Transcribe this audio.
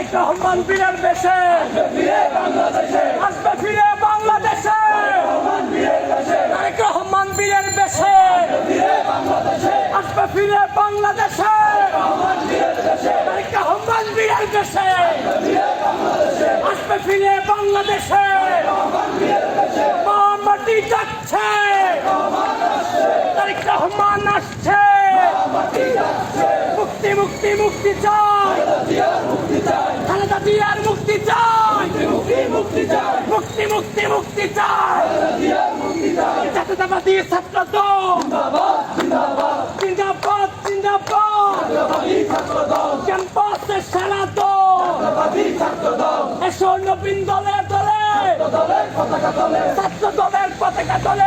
তারেক রহমান বীরের দেশে। আসবে ফিরে বাংলাদেশে। তারেক রহমান বীরের দেশে। আসবে ফিরে বাংলাদেশে। তারেক রহমান বীরের দেশে। আসবে ফিরে বাংলাদেশে। মা মাটি যাচ্ছে। তারেক রহমান আসছে। মুক্তি মুক্তি মুক্তি চাই। জিয়ার মুক্তি চাই। মুক্তি মুক্তি মুক্তি মুক্তি চাই। জাতীয়তাবাদী ছাত্র দল। জিন্দাবাদ জিন্দাবাদ। ক্যাম্পাসে সারা দল। এসো নবীন দলে দলে। ছাত্র দলের পতাকা দলে